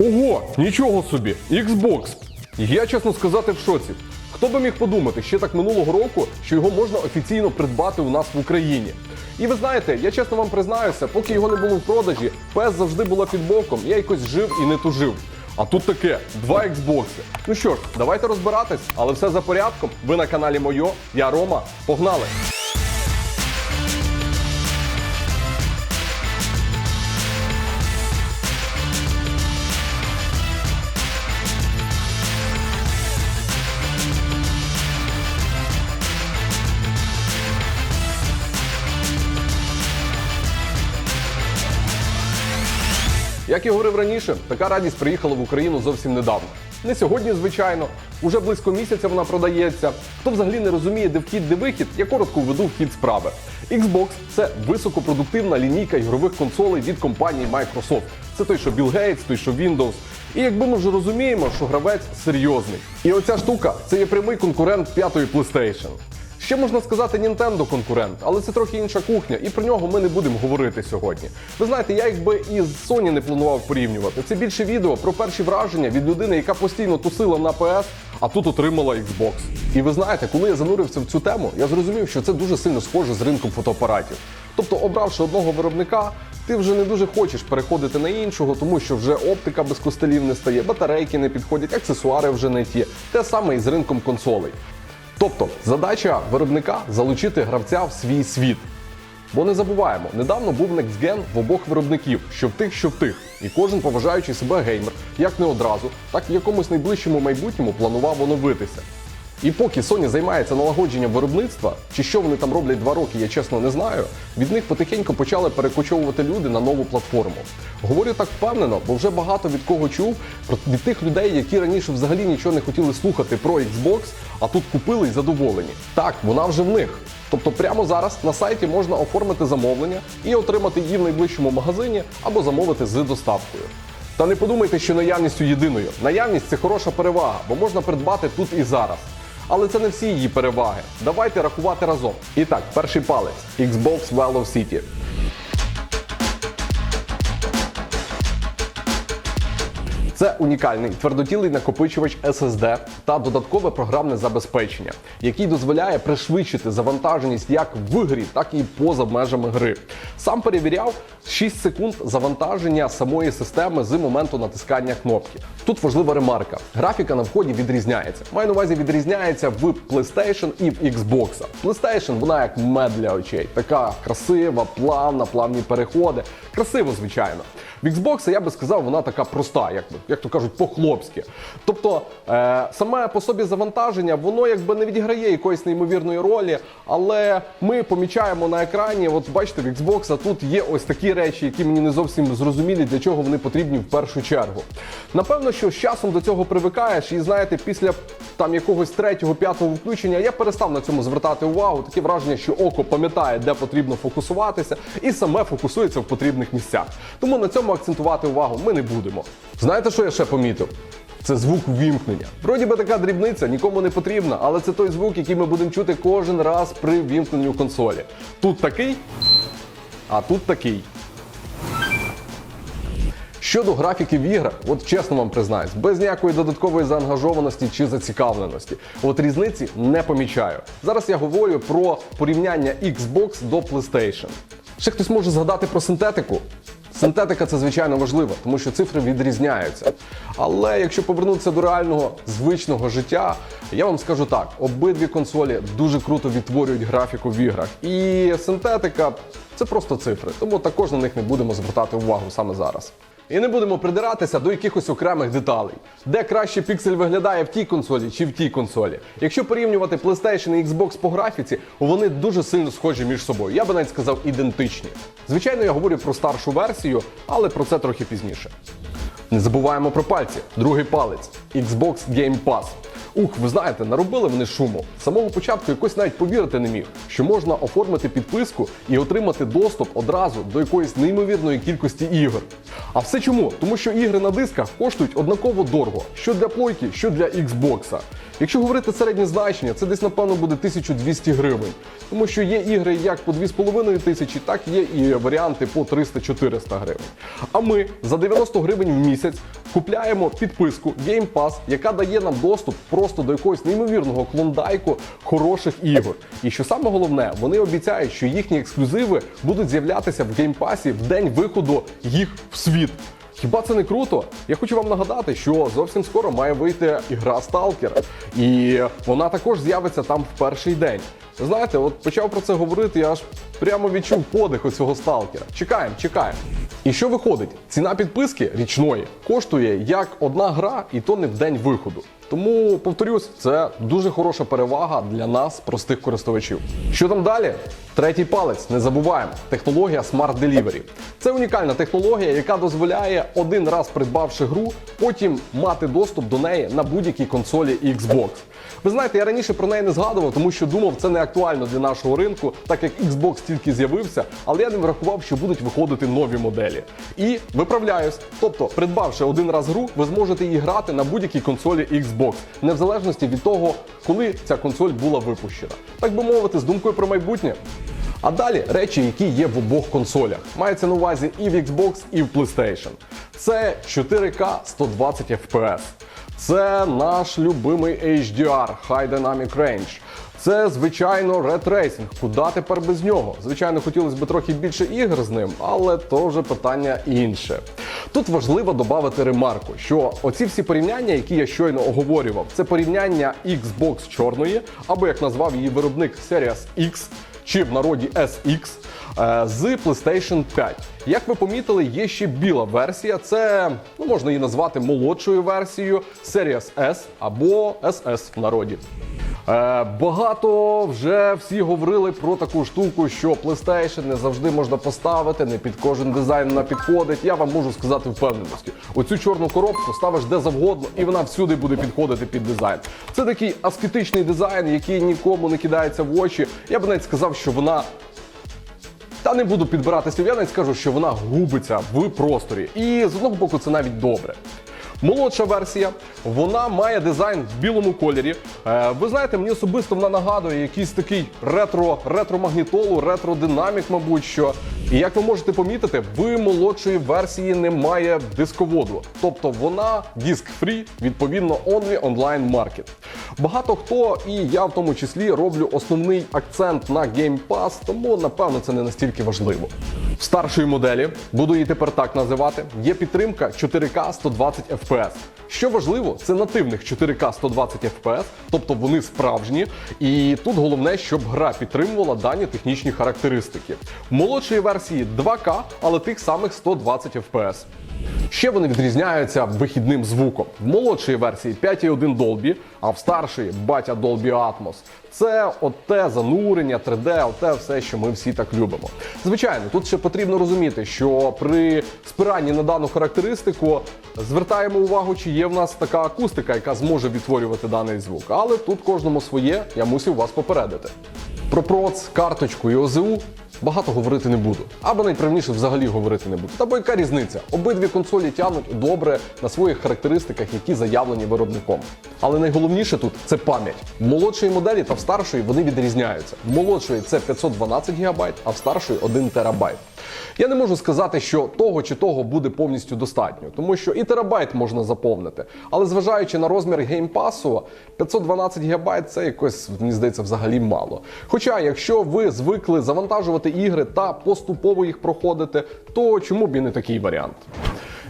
Ого, нічого собі! Xbox! Я, чесно сказати, в шоці. Хто би міг подумати ще так минулого року, що його можна офіційно придбати у нас в Україні. І ви знаєте, я чесно вам признаюся, поки його не було в продажі, PS завжди була під боком, я якось жив і не тужив. А тут таке, два Xboxи. Ну що ж, давайте розбиратись, але все за порядком. Ви на каналі Мойо, я Рома. Погнали! Як я говорив раніше, така радість приїхала в Україну зовсім недавно. Не сьогодні, звичайно, уже близько місяця вона продається. Хто взагалі не розуміє, де вхід, де вихід, я коротко введу вхід справи. Xbox це високопродуктивна лінійка ігрових консолей від компанії Microsoft. Це той, що Bill Gates, той, що Windows. І якби ми вже розуміємо, що гравець серйозний. І оця штука це є прямий конкурент п'ятої PlayStation. Ще можна сказати Nintendo конкурент, але це трохи інша кухня, і про нього ми не будемо говорити сьогодні. Ви знаєте, я якби і з Sony не планував порівнювати. Це більше відео про перші враження від людини, яка постійно тусила на PS, а тут отримала Xbox. І ви знаєте, коли я занурився в цю тему, я зрозумів, що це дуже сильно схоже з ринком фотоапаратів. Тобто, обравши одного виробника, ти вже не дуже хочеш переходити на іншого, тому що вже оптика без костелів не стає, батарейки не підходять, аксесуари вже не ті. Те саме і з ринком консолей. Тобто задача виробника залучити гравця в свій світ. Бо не забуваємо, недавно був Next Gen в обох виробників, що в тих, що в тих. І кожен поважаючий себе геймер, як не одразу, так і в якомусь найближчому майбутньому планував оновитися. І поки Sony займається налагодженням виробництва, чи що вони там роблять два роки, я чесно не знаю. Від них потихеньку почали перекочовувати люди на нову платформу. Говорю так впевнено, бо вже багато від кого чув від тих людей, які раніше взагалі нічого не хотіли слухати про Xbox, а тут купили і задоволені. Так, вона вже в них. Тобто прямо зараз на сайті можна оформити замовлення і отримати її в найближчому магазині або замовити з доставкою. Та не подумайте, що наявністю єдиною. Наявність це хороша перевага, бо можна придбати тут і зараз. Але це не всі її переваги. Давайте рахувати разом. І так, перший палець Xbox Velocity. Це унікальний твердотілий накопичувач SSD та додаткове програмне забезпечення, який дозволяє пришвидшити завантаженість як в грі, так і поза межами гри. Сам перевіряв 6 секунд завантаження самої системи з моменту натискання кнопки. Тут важлива ремарка: графіка на вході відрізняється. Маю на увазі відрізняється в PlayStation і в Xbox. PlayStation вона як мед для очей, така красива, плавна, плавні переходи. Красиво, звичайно. В Xbox я би сказав, вона така проста, як, як то кажуть, по-хлопськи. Тобто е, саме по собі завантаження, воно якби не відіграє якоїсь неймовірної ролі, але ми помічаємо на екрані, от бачите, в Xbox тут є ось такі речі, які мені не зовсім зрозумілі, для чого вони потрібні в першу чергу. Напевно, що з часом до цього привикаєш, і знаєте, після там якогось третього, п'ятого включення я перестав на цьому звертати увагу. Таке враження, що око пам'ятає, де потрібно фокусуватися, і саме фокусується в потрібних місцях. Тому на цьому акцентувати увагу ми не будемо. Знаєте, що я ще помітив? Це звук ввімкнення. Вроді би така дрібниця, нікому не потрібна, але це той звук, який ми будемо чути кожен раз при ввімкненню консолі. Тут такий, а тут такий. Щодо графіків в іграх, от чесно вам признаюсь, без ніякої додаткової заангажованості чи зацікавленості. От різниці не помічаю. Зараз я говорю про порівняння Xbox до PlayStation. Ще хтось може згадати про синтетику. Синтетика це звичайно важливо, тому що цифри відрізняються. Але якщо повернутися до реального звичного життя, я вам скажу так: обидві консолі дуже круто відтворюють графіку в іграх. І синтетика це просто цифри, тому також на них не будемо звертати увагу саме зараз. І не будемо придиратися до якихось окремих деталей, де краще піксель виглядає в тій консолі чи в тій консолі. Якщо порівнювати PlayStation і Xbox по графіці, вони дуже сильно схожі між собою. Я би навіть сказав ідентичні. Звичайно, я говорю про старшу версію, але про це трохи пізніше. Не забуваємо про пальці. Другий палець Xbox Game Pass. Ух, ви знаєте, наробили вони шуму. З самого початку якось навіть повірити не міг, що можна оформити підписку і отримати доступ одразу до якоїсь неймовірної кількості ігор. А все чому? Тому що ігри на дисках коштують однаково дорого, що для плойки, що для Xbox. Якщо говорити середнє значення, це десь напевно буде 1200 гривень. Тому що є ігри як по 2,5 тисячі, так є і варіанти по 300-400 гривень. А ми за 90 гривень в місяць купляємо підписку Game Pass, яка дає нам доступ просто до якогось неймовірного клондайку хороших ігор. І що саме головне, вони обіцяють, що їхні ексклюзиви будуть з'являтися в Pass в день виходу їх в світ. Хіба це не круто? Я хочу вам нагадати, що зовсім скоро має вийти ігра Stalker, і вона також з'явиться там в перший день. Знаєте, от почав про це говорити, я аж прямо відчув подих оцього сталкера. Чекаємо, чекаємо. І що виходить? Ціна підписки річної коштує як одна гра, і то не в день виходу. Тому повторюсь, це дуже хороша перевага для нас, простих користувачів. Що там далі? Третій палець, не забуваємо. Технологія Smart Delivery. Це унікальна технологія, яка дозволяє один раз придбавши гру, потім мати доступ до неї на будь-якій консолі Xbox. Ви знаєте, я раніше про неї не згадував, тому що думав, це не актуально для нашого ринку, так як Xbox тільки з'явився, але я не врахував, що будуть виходити нові моделі. І виправляюсь. Тобто, придбавши один раз гру, ви зможете її грати на будь-якій консолі Xbox, не в залежності від того, коли ця консоль була випущена. Так би мовити, з думкою про майбутнє. А далі речі, які є в обох консолях. Мається на увазі і в Xbox, і в PlayStation. Це 4К 120 FPS. Це наш любимий HDR High Dynamic Range. Це, звичайно, Racing. Куди тепер без нього? Звичайно, хотілося б трохи більше ігор з ним, але то вже питання інше. Тут важливо додати ремарку, що оці всі порівняння, які я щойно оговорював, це порівняння Xbox чорної, або як назвав її виробник Series X, чи в народі SX. е, З PlayStation 5. Як ви помітили, є ще біла версія. Це ну можна її назвати молодшою версією Series S або SS в народі. Е, багато вже всі говорили про таку штуку, що PlayStation не завжди можна поставити, не під кожен дизайн вона підходить. Я вам можу сказати впевненості. Оцю чорну коробку ставиш де завгодно, і вона всюди буде підходити під дизайн. Це такий аскетичний дизайн, який нікому не кидається в очі. Я б навіть сказав, що вона та не буду підбирати слів, я навіть скажу, що вона губиться в просторі. І з одного боку це навіть добре. Молодша версія, вона має дизайн в білому кольорі. Е, ви знаєте, мені особисто вона нагадує якийсь такий ретро, ретро-магнітолу, ретро-динамік, мабуть що. І як ви можете помітити, в молодшої версії немає дисководу. Тобто вона диск-фрі, відповідно, only online market. Багато хто, і я в тому числі, роблю основний акцент на Game Pass, тому напевно це не настільки важливо. В старшої моделі, буду її тепер так називати, є підтримка 4К 120 FPS. Що важливо, це нативних 4К 120 FPS, тобто вони справжні. І тут головне, щоб гра підтримувала дані технічні характеристики. Молодшої версії 2К, але тих самих 120 FPS. Ще вони відрізняються вихідним звуком. В молодшої версії 5,1 Dolby, а в старшої батя Dolby Atmos. Це оте занурення, 3D, оте все, що ми всі так любимо. Звичайно, тут ще потрібно розуміти, що при спиранні на дану характеристику звертаємо увагу, чи є в нас така акустика, яка зможе відтворювати даний звук. Але тут кожному своє, я мусив вас попередити. Про проц, карточку і ОЗУ багато говорити не буду. Або найправніше взагалі говорити не буду. Та бо яка різниця? Обидві консолі тягнуть добре на своїх характеристиках, які заявлені виробником. Але найголовніше тут це пам'ять. В молодшої моделі та в старшої вони відрізняються. В молодшої це 512 ГБ, а в старшої 1 терабайт. Я не можу сказати, що того чи того буде повністю достатньо, тому що і терабайт можна заповнити. Але зважаючи на розмір геймпасу, 512 ГБ це якось, мені здається, взагалі мало. Хоча, якщо ви звикли завантажувати ігри та поступово їх проходити, то чому б і не такий варіант?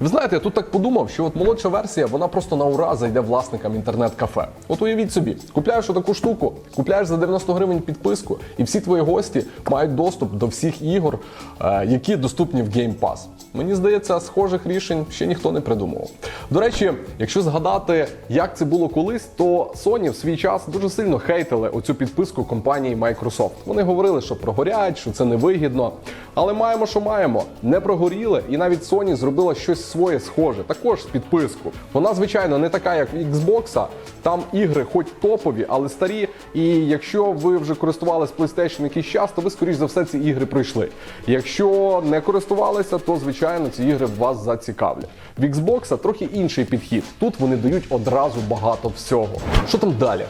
Ви знаєте, я тут так подумав, що от молодша версія, вона просто на ура зайде власникам інтернет-кафе. От уявіть собі, купляєш таку штуку, купляєш за 90 гривень підписку, і всі твої гості мають доступ до всіх ігор, е, які доступні в Game Pass. Мені здається, схожих рішень ще ніхто не придумував. До речі, якщо згадати, як це було колись, то Sony в свій час дуже сильно хейтили оцю підписку компанії Microsoft. Вони говорили, що прогорять, що це невигідно. Але маємо, що маємо. Не прогоріли, і навіть Sony зробила щось своє схоже, також з підписку. Вона, звичайно, не така, як в Xbox. Там ігри, хоч топові, але старі. І якщо ви вже користувалися PlayStation якийсь час, то ви, скоріш за все, ці ігри пройшли. Якщо не користувалися, то звичайно ці ігри вас зацікавлять. В Xbox трохи інший підхід. Тут вони дають одразу багато всього. Що там далі?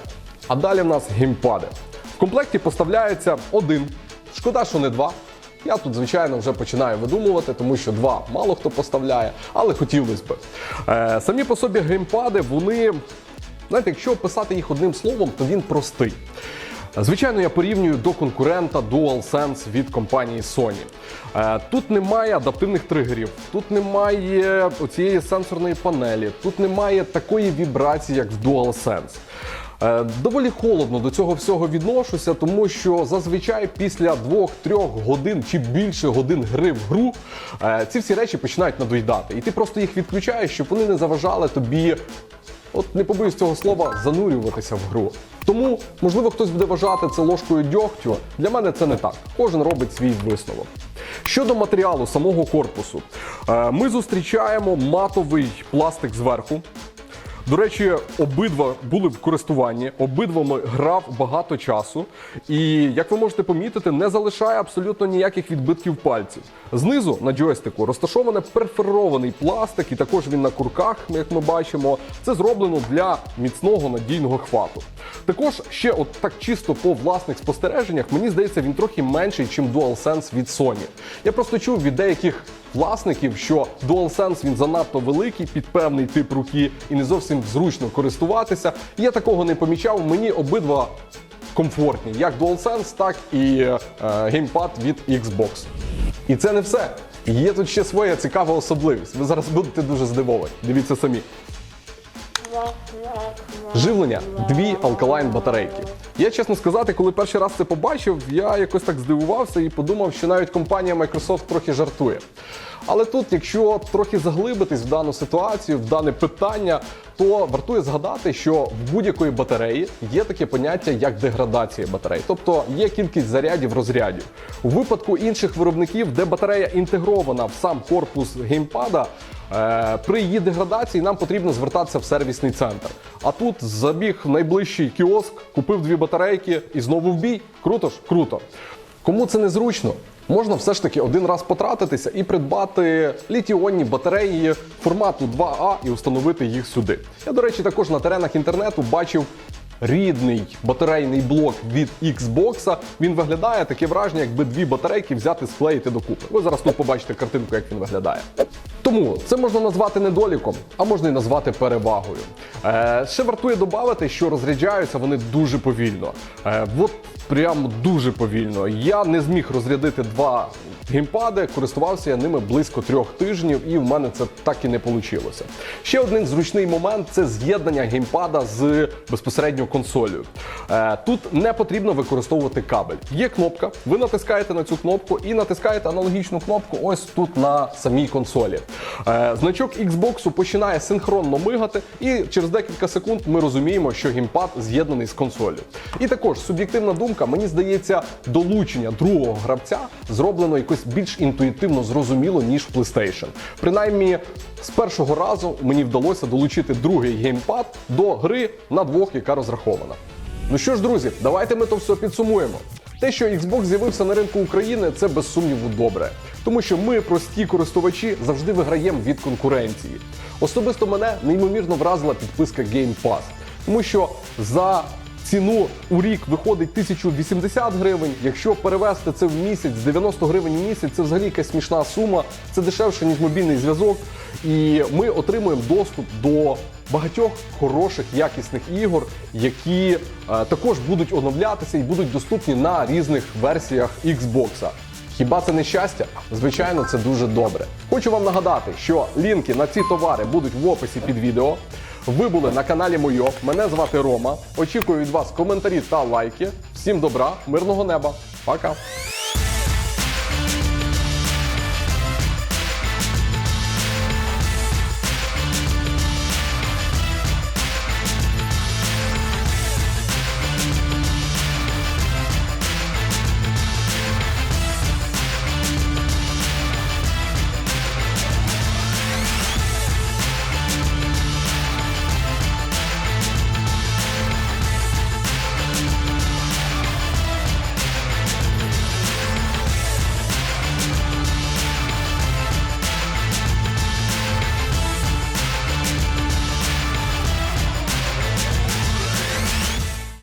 А далі в нас геймпади. В комплекті поставляється один. Шкода, що не два. Я тут, звичайно, вже починаю видумувати, тому що два мало хто поставляє, але хотілося б. Е, самі по собі геймпади, вони, знаєте, якщо описати їх одним словом, то він простий. Звичайно, я порівнюю до конкурента DualSense від компанії Sony. Е, Тут немає адаптивних тригерів, тут немає цієї сенсорної панелі, тут немає такої вібрації, як в DualSense. Е, Доволі холодно до цього всього відношуся, тому що зазвичай після 2-3 годин чи більше годин гри в гру е, ці всі речі починають надоїдати. І ти просто їх відключаєш, щоб вони не заважали тобі от не побоюсь цього слова, занурюватися в гру. Тому, можливо, хтось буде вважати це ложкою дьогтю. Для мене це не так. Кожен робить свій висновок. Щодо матеріалу самого корпусу, е, ми зустрічаємо матовий пластик зверху. До речі, обидва були в користуванні, обидвами грав багато часу. І як ви можете помітити, не залишає абсолютно ніяких відбитків пальців. Знизу на джойстику розташований перфорований пластик, і також він на курках, як ми бачимо. Це зроблено для міцного надійного хвату. Також ще, от так чисто по власних спостереженнях, мені здається, він трохи менший, ніж DualSense від Sony. Я просто чув від деяких власників, що DualSense він занадто великий під певний тип руки і не зовсім зручно користуватися. Я такого не помічав. Мені обидва комфортні, як DualSense, так і е, геймпад від Xbox. І це не все. Є тут ще своя цікава особливість. Ви зараз будете дуже здивовані. Дивіться самі. Живлення дві алкалайн батарейки. Я чесно сказати, коли перший раз це побачив, я якось так здивувався і подумав, що навіть компанія Microsoft трохи жартує. Але тут, якщо трохи заглибитись в дану ситуацію, в дане питання, то вартує згадати, що в будь-якої батареї є таке поняття як деградація батарей, тобто є кількість зарядів розрядів. У випадку інших виробників, де батарея інтегрована в сам корпус геймпада, При її деградації нам потрібно звертатися в сервісний центр. А тут забіг в найближчий кіоск, купив дві батарейки і знову в бій. Круто ж? Круто. Кому це незручно, можна все ж таки один раз потратитися і придбати літіонні батареї формату 2А і установити їх сюди. Я, до речі, також на теренах інтернету бачив. Рідний батарейний блок від Xbox. Він виглядає таке враження, якби дві батарейки взяти склеїти докупи. Ви зараз тут побачите картинку, як він виглядає. Тому це можна назвати недоліком, а можна і назвати перевагою. Е, ще вартує додати, що розряджаються вони дуже повільно. Е, от прям дуже повільно. Я не зміг розрядити два геймпади, користувався я ними близько трьох тижнів, і в мене це так і не вийшло. Ще один зручний момент це з'єднання геймпада з безпосередньо консолью. Е, тут не потрібно використовувати кабель. Є кнопка, ви натискаєте на цю кнопку і натискаєте аналогічну кнопку ось тут на самій консолі. Е, значок Xbox починає синхронно мигати, і через декілька секунд ми розуміємо, що геймпад з'єднаний з консолью. І також суб'єктивна думка, мені здається, долучення другого гравця зроблено якось більш інтуїтивно зрозуміло, ніж в PlayStation. Принаймні, з першого разу мені вдалося долучити другий геймпад до гри на двох, яка розрахована. Ну що ж, друзі, давайте ми то все підсумуємо. Те, що Xbox з'явився на ринку України, це без сумніву добре, тому що ми, прості користувачі, завжди виграємо від конкуренції. Особисто мене неймовірно вразила підписка Game Pass, тому що за ціну у рік виходить 1080 гривень. Якщо перевести це в місяць, 90 гривень в місяць, це взагалі якась смішна сума. Це дешевше ніж мобільний зв'язок. І ми отримуємо доступ до багатьох хороших якісних ігор, які е, також будуть оновлятися і будуть доступні на різних версіях Xbox. Хіба це не щастя? Звичайно, це дуже добре. Хочу вам нагадати, що лінки на ці товари будуть в описі під відео. Ви були на каналі Мойок. Мене звати Рома. Очікую від вас коментарі та лайки. Всім добра, мирного неба. Пока!